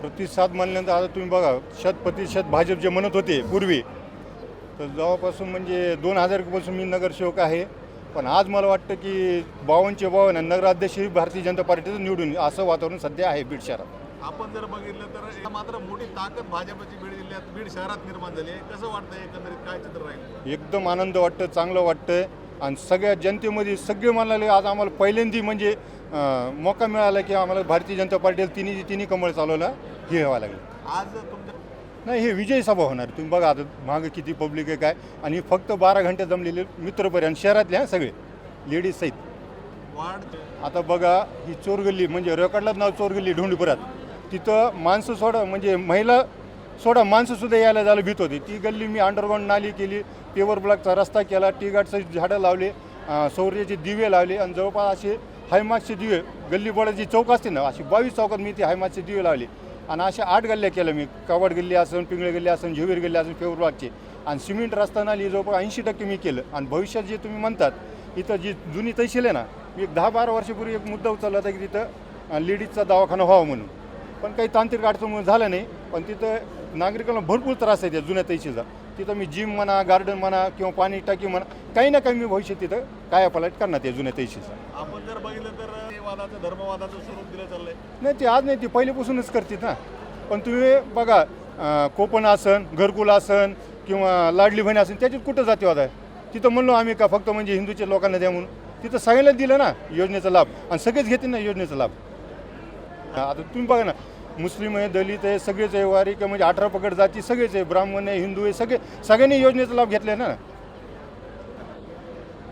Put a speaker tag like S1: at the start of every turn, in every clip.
S1: प्रतिसाद म्हणल्यानंतर आता तुम्ही बघा शत प्रतिशत भाजप जे म्हणत होते पूर्वी तर जेव्हापासून म्हणजे दोन हजारपासून मी नगरसेवक आहे. पण आज मला वाटतं की बावनचे बावन आणि नगराध्यक्ष भारतीय जनता पार्टीचं निवडून असं वातावरण सध्या आहे बीड शहरात.
S2: आपण जर बघितलं तर मात्र मोठी ताकद भाजपची बीड जिल्ह्यात बीड शहरात निर्माण झाली आहे. कसं वाटतं एकंदरीत काय चित्र राहील?
S1: एकदम आनंद वाटतं चांगलं वाटतं आणि सगळ्या जनतेमध्ये सगळे म्हणाले आज आम्हाला पहिल्यांदी म्हणजे मौका मिळाला की आम्हाला भारतीय जनता पार्टीला तिन्ही तिन्ही कमळ चालवलं हे व्हावं लागलं.
S2: आज
S1: नाही हे विजयी सभा होणार. तुम्ही बघा आता मागं किती पब्लिक आहे काय. आणि फक्त बारा घंटे जमलेले मित्रपर्यंत शहरातले हा सगळे लेडीज सहित. आता बघा ही चोरगल्ली म्हणजे रेकॉर्डलाच नाव चोरगल्ली ढोंडीपुरात. तिथं माणसं सोडा म्हणजे महिला सोडा माणसंसुद्धा यायला जायला भीत होती. ती गल्ली मी अंडरग्राऊंड नाली केली पेवर ब्लॉकचा रस्ता केला टी गार्डचं झाडं लावले सौर्याचे दिवे लावले आणि जवळपास असे हायमासचे दिवे गल्ली बोळाची चौक असते ना अशी बावीस चौकात मी ते हायमासचे दिवे लावले. आणि अशा आठ गल्ल्या केल्या मी कवाड गल्ली असन पिंगळे गल्ली असं झेवीर गल्ली असं पेवर ब्लॉकचे आणि सिमेंट रस्ता नाली जवळपास ऐंशी टक्के मी केलं. आणि भविष्यात जे तुम्ही म्हणतात इथं जी जुनी तहसील आहे ना मी एक दहा बारा वर्षापूर्वी एक मुद्दा उचलला होता की तिथं लेडीजचा दवाखाना व्हावा म्हणून. पण काही तांत्रिक अडचणमुळे झालं नाही पण तिथं नागरिकांना भरपूर त्रास आहे त्या जुन्या तहसीलचा. तिथं मी जिम म्हणा गार्डन म्हणा किंवा पाणी टाकी म्हणा काही ना काही मी भविष्यात तिथं कायापालट करणार त्या जुन्या तहसीलचा.
S2: आपण जर बघितलं तर वादाचं धर्मवादाचं स्वरूप दिलं चाललंय.
S1: नाही ते आज नाही ती पहिल्यापासूनच करते ना. पण तुम्ही बघा अं, कोपन आसन घरकुल आसन किंवा लाडली बहीण आसन त्याच्यात कुठं जाते होता तिथं म्हणलो आम्ही का फक्त म्हणजे हिंदूच्या लोकांना द्या म्हणून. तिथं सगळ्यांना दिलं ना योजनेचा लाभ. आणि सगळेच घेते ना योजनेचा लाभ. आता तुम्ही बघा ना मुस्लिम आहे दलित आहे सगळेच आहे वारिक आहे म्हणजे अठरा पकड जाती सगळेच आहे ब्राह्मण आहे हिंदू आहे सगळे सगळ्यांनी योजनेचा लाभ घेतला ना?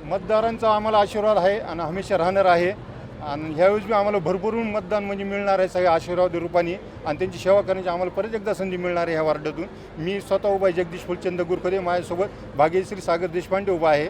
S1: मतदारांचा आम्हाला आशीर्वाद आहे आणि हमेशा राहणार आहे. आणि ह्यावेळेस बी आम्हाला भरभरून मतदान म्हणजे मिळणार आहे सगळ्या आशीर्वाद रूपाने. आणि त्यांची सेवा करण्याची आम्हाला परत एकदा संधी मिळणार आहे ह्या वार्डातून. मी स्वतः उभा आहे जगदीश फुलचंद गुरखदे माझ्यासोबत भाग्यश्री सागर देशपांडे उभा आहे.